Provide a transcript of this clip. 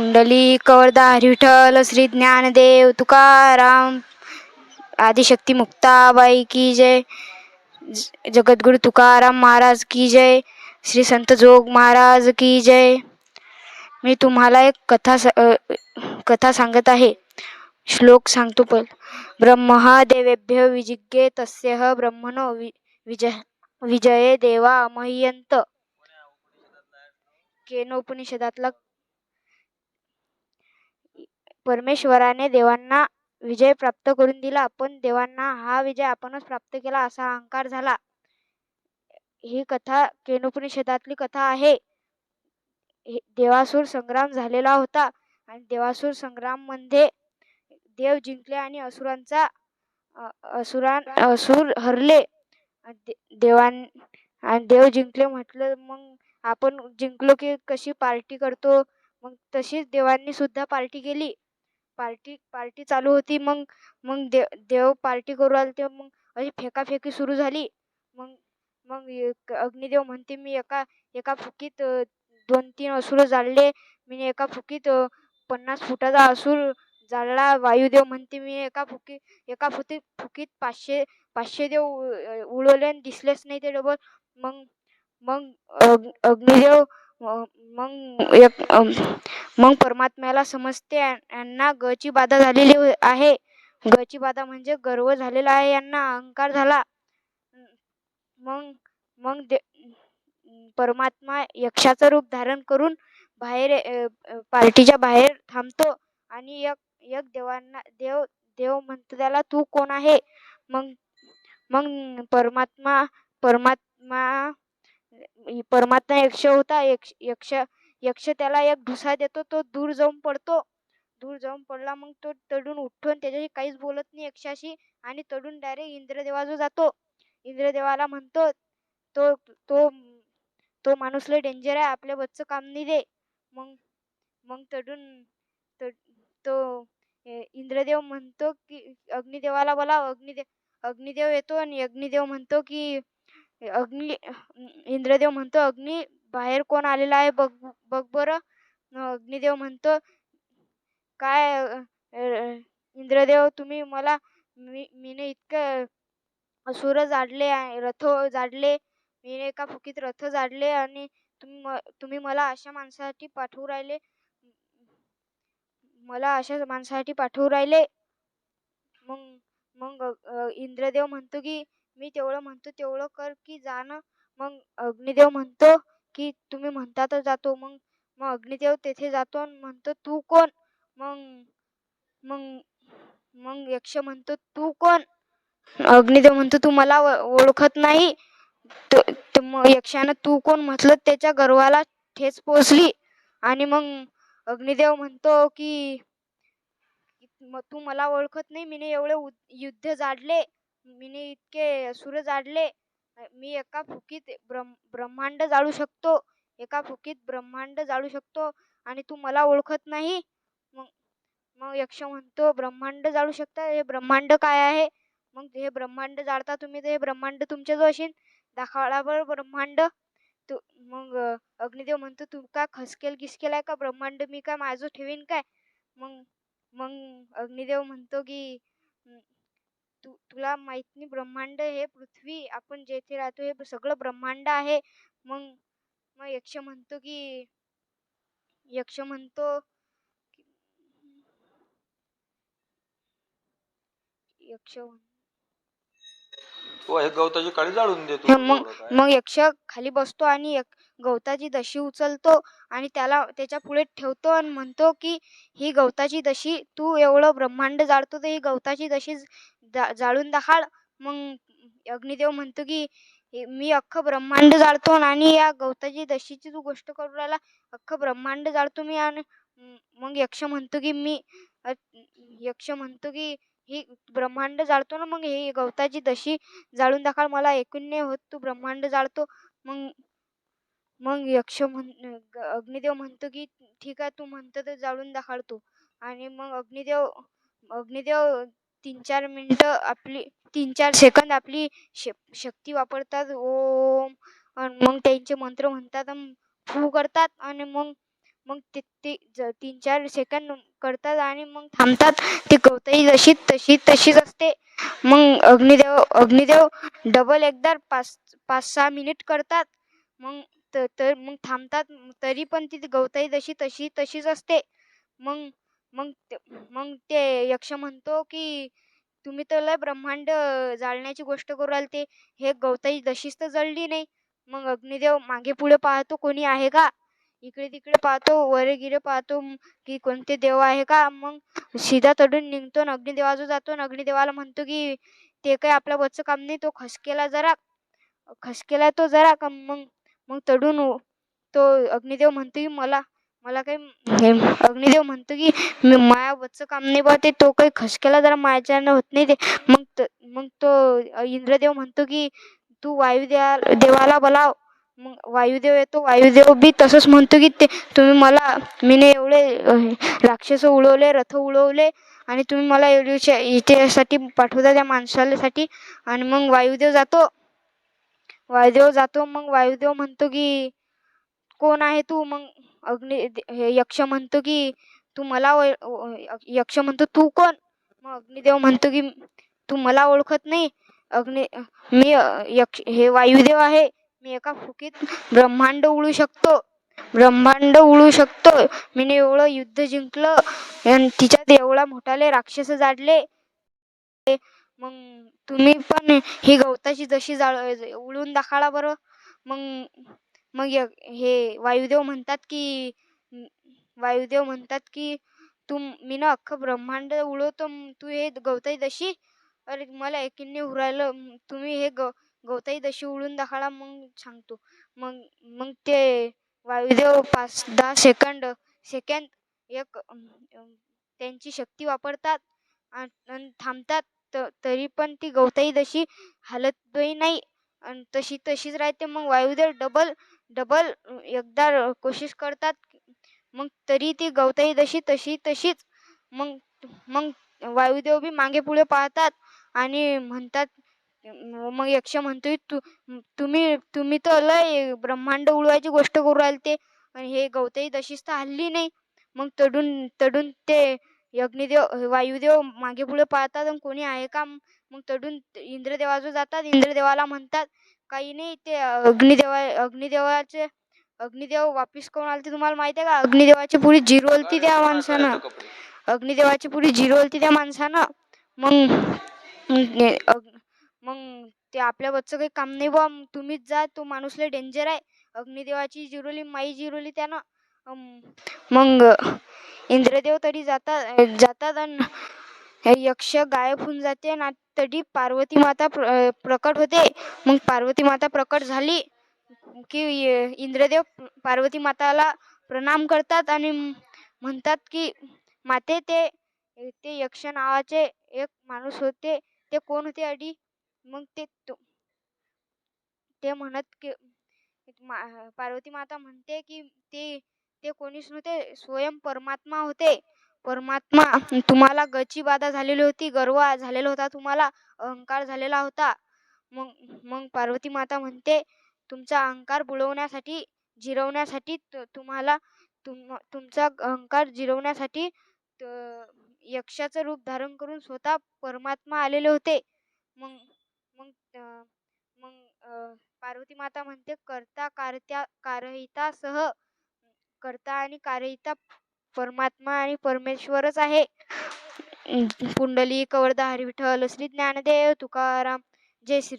कुंडली कवरदार विठ्ठल श्री ज्ञानदेव तुकाराम आदिशक्ती मुक्ताबाई की जय जगद्गुरु तुकाराम महाराज की जय श्री संत जोग महाराज की जय. मी तुम्हाला एक कथा कथा सांगत आहे. श्लोक सांगतो पण. ब्रह्मदेवेभ्य विजिज्ञे तस्य ब्रह्मणो वि विजय विजये देवा अमह्यंत केनोपनिषदातला परमेश्वराने देवांना विजय प्राप्त करून दिला पण देवांना हा विजय आपणच प्राप्त केला असा अहंकार झाला. ही कथा केनुपनिषदातली कथा आहे. हे- देवासुर संग्राम झालेला होता आणि देवासूर संग्राममध्ये देव जिंकले आणि असुरांचा असुरां असुर हरले. दे- देवान आणि देव जिंकले म्हटलं मग आपण जिंकलो की कशी पार्टी करतो? मग तशीच देवांनी सुद्धा पार्टी केली. पार्टी पार्टी चालू होती. मग मग देव देव पार्टी करू आले ते मग अशी फेकाफेकी सुरू झाली. मग मग एक अग्निदेव म्हणते मी एका एका फुकीत दोन तीन असुर जाळले. मी एका फुकीत पन्नास फुटाचा असूर जाळला. वायुदेव म्हणते मी एका फुकी एका फुकीत फुकीत पाचशे पाचशे देव उ- उडवले आणि दिसलेच नाही ते डबल मग मग अग्निदेव मग एक मग परमात्म्याला समजते यांना गची बाधा झालेली आहे. गची बाधा म्हणजे गर्व झालेला आहे यांना अहंकार झाला. मग मग दे परमात्मा यक्षाचं रूप धारण करून बाहेर पार्टीच्या बाहेर थांबतो आणि एक एक देवांना देव देव म्हणतो त्याला तू कोण आहे? मग मग परमात्मा परमात्मा परमात्मा यक्ष होता यक्ष यक्ष यक्ष त्याला एक ढुसा देतो तो दूर जाऊन पडतो. दूर जाऊन पडला मग तो तडून उठून त्याच्याशी काहीच बोलत नाही यक्षाशी आणि तडून डायरेक्ट इंद्रदेवाजवळ जातो. इंद्रदेवाला म्हणतो तो तो तो माणूस लय डेंजर आहे आपल्या बच्चं काम नाही दे. मग मग तडून तड तो इंद्रदेव म्हणतो की अग्निदेवाला बोला अग्निदेव अग्निदेव येतो आणि अग्निदेव म्हणतो की अग्नी इंद्रदेव म्हणतो अग्नी बाहेर कोण आलेला आहे बघ बघ बरं. अग्निदेव म्हणतो काय इंद्रदेव तुम्ही मला मी मीने इतकं असुर जाडले रथ जाडले मी एका फुकीत रथ जाडले आणि तुम्ही तुम्ही मला अशा माणसासाठी पाठवू राहिले मला अशा माणसासाठी पाठवू राहिले. मग मग इंद्रदेव म्हणतो की मी तेवढं म्हणतो तेवढं कर की जा ना मग अग्निदेव म्हणतो की तुम्ही म्हणता तर जातो. मग मग अग्निदेव तेथे जातो आणि म्हणतो तू कोण? मग मग मग यक्ष म्हणतो तू कोण? अग्निदेव म्हणतो तू मला ओळखत नाही. यक्षानं तू कोण? म्हटलं त्याच्या गर्वाला ठेच पोचली. आणि मग अग्निदेव म्हणतो की मग तू मला ओळखत नाही. मीने एवढे युद्ध जाडले. मीने इतके सूर जाडले. मी एका फुकीत ब्रह्म ब्रह्मांड जाळू शकतो. एका फुकीत ब्रह्मांड जाळू शकतो. आणि तू मला ओळखत नाही? मग मग यक्ष म्हणतो ब्रह्मांड जाळू शकता? हे ब्रह्मांड काय आहे? मग हे ब्रह्मांड जाळता तुम्ही तर हे ब्रह्मांड तुमच्याजवळ असेल दाखवाळावर ब्रह्मांड? तू मग अग्निदेव म्हणतो तू का खसकेल गिसकेल आहे का ब्रह्मांड? मी काय माझं ठेवीन काय? मग मग अग्निदेव म्हणतो की तू तुला माहीत नाही ब्रह्मांड हे पृथ्वी आपण जेथे राहतो हे सगळं ब्रह्मांड आहे मग मग यक्ष म्हणतो की यक्ष म्हणतो यक्ष तो गवताची काळी जाळून देतो मग. मग यक्ष खाली बसतो आणि गवताची दशी उचलतो आणि त्याला त्याच्या पुढे ठेवतो आणि म्हणतो की ही गवताची दशी तू एवढं ब्रह्मांड जाळतो तर ही गवताची दशी जा- जाळून दाखव मग अग्निदेव म्हणतो की हे मी अख्खं ब्रह्मांड जाळतो आणि या गवताची दशीची तू गोष्ट करू राहिला अख्खं ब्रह्मांड जाळतो मी आणि मग यक्ष म्हणतो की मी यक्ष म्हणतो की ही ब्रह्मांड जाळतो ना मग हे गवताची दशी जाळून दाखव मला ऐकून नाही होत तू ब्रह्मांड जाळतो. मग मग यक्ष म्हण ग- अग्निदेव म्हणतो की ठीक आहे तू म्हणतो तर जाळून दाखवतो आणि मग अग्निदेव अग्निदेव तीन चार मिनटं आपली तीन चार सेकंद आपली श शक्ती वापरतात. ओम आणि मग त्यांचे मंत्र म्हणतात फू करतात. आणि मग मग ते ते ज तीन चार सेकंद करतात आणि मग थांबतात. ती गवताई जशी तशी तशीच असते. मग अग्निदेव अग्निदेव डबल एकदा पाच पाच सहा मिनिट करतात. मग तर तर मग थांबतात तरी पण ती गवताई जशी तशी तशीच असते. मग मग मग ते यक्ष म्हणतो की तुम्ही तर लय ब्रह्मांड जाळण्याची गोष्ट करू राहिले ते हे गवताई जशीच तर जळली नाही. मग अग्निदेव मागे पुढे पाहतो कोणी आहे का? इकडे तिकडे पाहतो वरे गिरे पाहतो की कोणते देव आहे का? मग सीधा तडून निघतो आणि अग्निदेवाजवळ जातो अग्निदेवाला म्हणतो की ते काही आपल्या वरचं काम नाही तो खसकेला जरा खसकेला तो जरा. का मग मग तडून तो अग्निदेव म्हणतो की मला मला काही अग्निदेव म्हणतो की मी माया वरचं काम नाही बा ते तो काही खसक्याला जरा माझ्यानं होत नाही ते. मग त मग तो इंद्रदेव म्हणतो की तू वायुदेवा देवाला बोलाव. मग वायुदेव येतो वायुदेव बी तसंच म्हणतो की ते तुम्ही मला मीने एवढे राक्षस उडवले रथ उडवले आणि तुम्ही मला एवढ्या इतिहासासाठी पाठवता त्या माणसासाठी आणि मग वायुदेव जातो वायुदेव जातो मग वायुदेव म्हणतो की कोण आहे तू? मग अग्नि हे यक्ष म्हणतो की तू मला ओ- यक्ष म्हणतो तू कोण? मग अग्निदेव म्हणतो की तू मला ओळखत नाही. अग्नि मी यक्ष हे वायुदेव आहे. मी एका फुकीत ब्रह्मांड उडू शकतो. ब्रह्मांड उडू शकतो. मीने एवढं युद्ध जिंकलं. आणि तिच्यात एवढा मोठाले राक्षस जाडले. मग तुम्ही पण ही गवताची जशी जाळ उडून दाखाला बरं. मग मग य हे वायुदेव म्हणतात की वायुदेव म्हणतात की तू मी ना अख्खं ब्रह्मांड उडवतो तू हे गवताई दशी अरे मला एकीने उरायलं तुम्ही हे ग गवताई दशी उडून दाखाला मग सांगतो. मग मग ते वायुदेव पाच दहा सेकंड सेकंद एक त्यांची शक्ती वापरतात आणि थांबतात. त तरी पण ती गवताई जशी हालतही नाही आणि तशी तशीच राहते मग वायुदेव डबल डबल एकदा कोशिश करतात मग तरी ती गवताई दशी तशी तशीच मग मग वायुदेव बी मागे पुढे पाहतात आणि म्हणतात मग यक्ष म्हणतोय तू तुम्ही तुम्ही तर लय ब्रह्मांड उडवायची गोष्ट करू राहिले ते आणि हे गवताई तशीच तर हल्ली नाही. मग तडून तडून ते अग्निदेव वायुदेव मागे पुढे पाहतात आणि कोणी आहे का? मग तडून इंद्रदेवाजवळ जातात इंद्रदेवाला म्हणतात काही नाही ते अग्निदेवा अग्निदेवाचे अग्निदेव वापिस करून आले ते तुम्हाला माहिती आहे का? अग्निदेवाची पुरी झिरो होती त्या माणसानं. अग्निदेवाची पुरी झिरो होती त्या माणसानं. मग मग ते आपल्या वरचं काही काम नाही मग तुम्हीच जा तो माणूस लय डेंजर आहे. अग्निदेवाची जिरवली माई जिरवली त्यानं. मग इंद्रदेव तरी जातात जातात आणि यक्ष गायब होऊन जाते ना तरी पार्वती माता प्र प्रकट होते. मग पार्वती माता प्रकट झाली की इंद्रदेव पार्वती माताला प्रणाम करतात आणि म्हणतात की माते ते ते यक्ष नावाचे एक माणूस होते. ते कोण होते अडी मग ते ते म्हणत की पार्वती माता म्हणते की ते ते कोणीच नव्हते स्वयं परमात्मा होते. परमात्मा तुम्हाला गची बाधा झालेली होती गर्व झालेला होता तुम्हाला अहंकार झालेला होता. मग मग पार्वती माता म्हणते तुमचा अहंकार बुडवण्यासाठी जिरवण्यासाठी तुम्हाला तुम तुमचा अहंकार जिरवण्यासाठी त- यक्षाचं रूप धारण करून स्वतः परमात्मा आलेले होते. मग मग मग पार्वती माता म्हणते कर्ता कारत्या कारहिता सह कर्ता आणि कारहिता परमात्मा आणि परमेश्वरच आहे. पुंडलिक वरदा हरी विठ्ठल श्री ज्ञानदेव तुकाराम. जय श्री